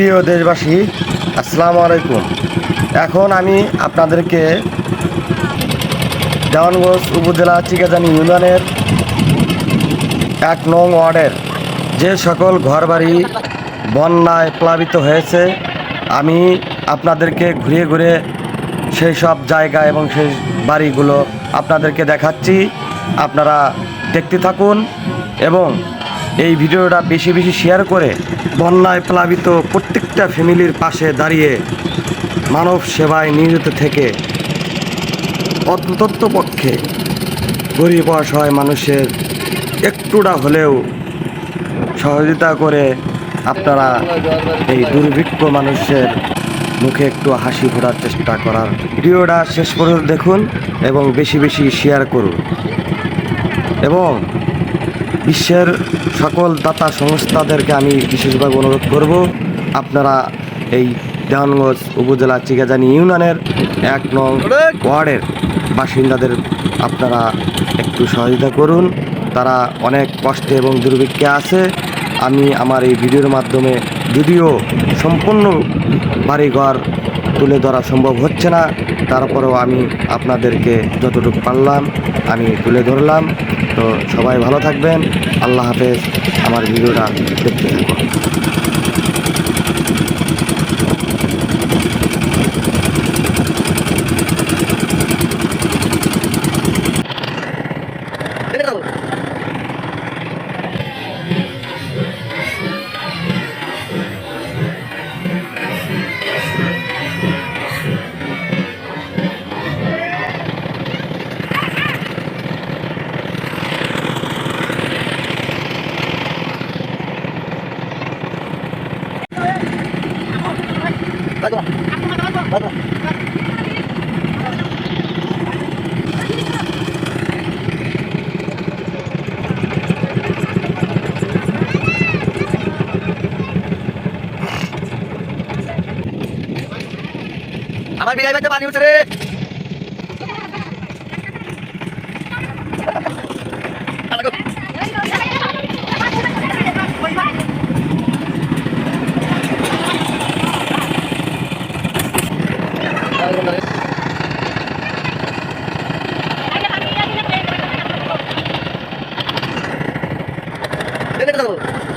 প্রিয় দেশবাসী, আসসালামু আলাইকুম। এখন আমি আপনাদেরকে দেওয়ানগঞ্জ উপজেলা চিকাজানি ইউনিয়নের এক নং ওয়ার্ডের যে সকল ঘরবাড়ি বন্যায় প্লাবিত হয়েছে, আমি আপনাদেরকে ঘুরে ঘুরে সেই সব জায়গা এবং সেই বাড়িগুলো আপনাদেরকে দেখাচ্ছি। আপনারা দেখতে থাকুন এবং এই ভিডিওটা বেশি বেশি শেয়ার করে বন্যায় প্লাবিত প্রত্যেকটা ফ্যামিলির পাশে দাঁড়িয়ে মানব সেবায় নিয়োজিত থেকে অন্তত পক্ষে গরিব অসহায় মানুষের একটুটা হলেও সহযোগিতা করে আপনারা এই দুর্ভিক্ষ মানুষের মুখে একটু হাসি ফোটার চেষ্টা করার ভিডিওটা শেষ পর্যন্ত দেখুন এবং বেশি বেশি শেয়ার করুন। এবং বিশ্বের সকল দাতা সংস্থাদেরকে আমি বিশেষভাবে অনুরোধ করব, আপনারা এই দেওয়ানগঞ্জ উপজেলা চিকাজানি ইউনিয়নের এক নং ওয়ার্ডের বাসিন্দাদের আপনারা একটু সহযোগিতা করুন। তারা অনেক কষ্টে এবং দুর্ভিক্ষে আছে। আমি আমার এই ভিডিওর মাধ্যমে যদিও সম্পূর্ণ বাড়িঘর তুলে ধরা সম্ভব হচ্ছে না। তারপরেও আমি আপনাদেরকে যতটুকু পারলাম, আমি তুলে ধরলাম। তো সবাই ভালো থাকবেন। আল্লাহ হাফেজ। আমার ভিডিওটা দেখতে থাকুন। আমার বিদায় পানি উঠছে রে। Oh.